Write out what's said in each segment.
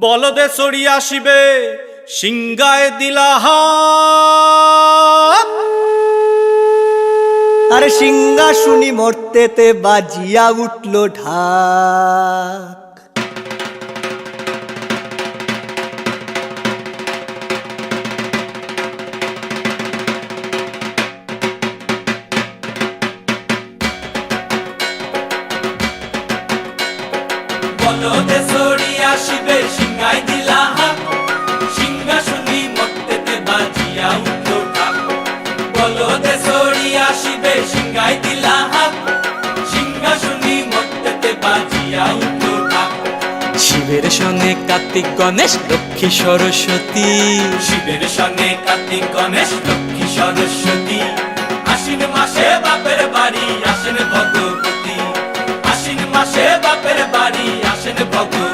বলদে sorry আসিবে সিংগায় দিলাহা আরে সিংহাসুনি মর্তেতে বাজিয়া উঠল ঢাক। বলদে সরি আসিবে বলদে সরি আসিবে সিংগায় দিলাহা সিংহাসনী মর্তেতে বাজিয়া উঠল শিবের সঙ্গে কার্তিক গণেশ লক্ষ্মী সরস্বতী। শিবের সঙ্গে কার্তিক গণেশ লক্ষ্মী সরস্বতী। আশ্বিন মাসে বাপের বাড়ি আসেন ভগবতী। আশ্বিন মাসে বাপের বাড়ি আসেন ভগবতী।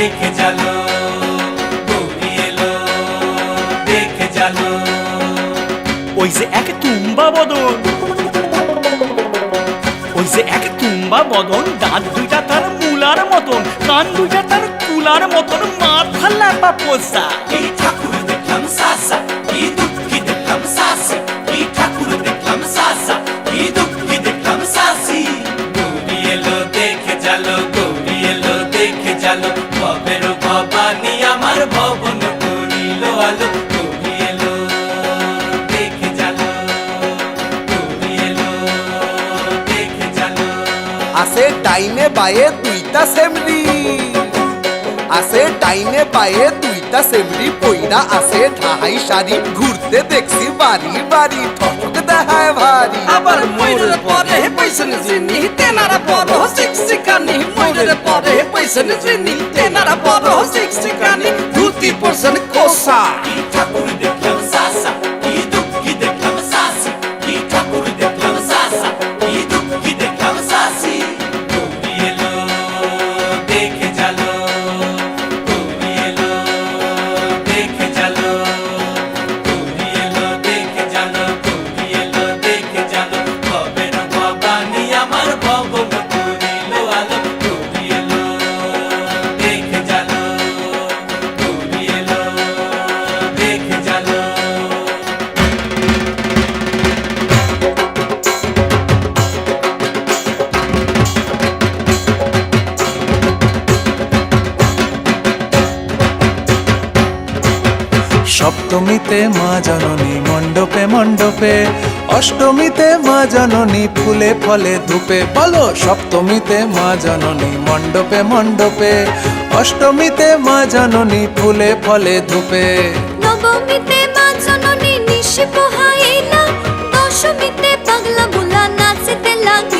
দেখে এলো দেখে জালো ওই যে এক তুম্বা বদন ওই যে এক তুম্বা বদন দাঁত দুইটা তার মুলার মতন কান দুইটা তার কুলার মতন মাথা লাপা পোষা। এই ঠাকুর দেখলাম সাসা। আছে ডাইনে বায়ে দুইটা সেমরি। আছে ডাইনে বায়ে দুইটা সেমরি, পইরা আছে ঢাহাই শাড়ি। ঘুরতে দেখছি বাড়ি বাড়ি ঠক দেখায় ভারী। আবার ময়ূরের পরে পয়সন জিনি তেনারা বড় শিক্ষিকানি ময়ূরের পরে পয়সন জিনি তেনারা বড় শিক্ষিকানি ধুতি পরশন কোসা সপ্তমীতে মা জননী, মণ্ডপে মণ্ডপে। অষ্টমীতে মা জননী, ফুলে ফলে ধূপে। বলো, সপ্তমীতে মা জননী, মণ্ডপে মণ্ডপে। অষ্টমীতে মা জননী, ফুলে ফলে ধূপে। নবমীতে মা জননী নিশি পোহাইলা দশমীতে পাগলা বুলা নাচতে লাগিলা।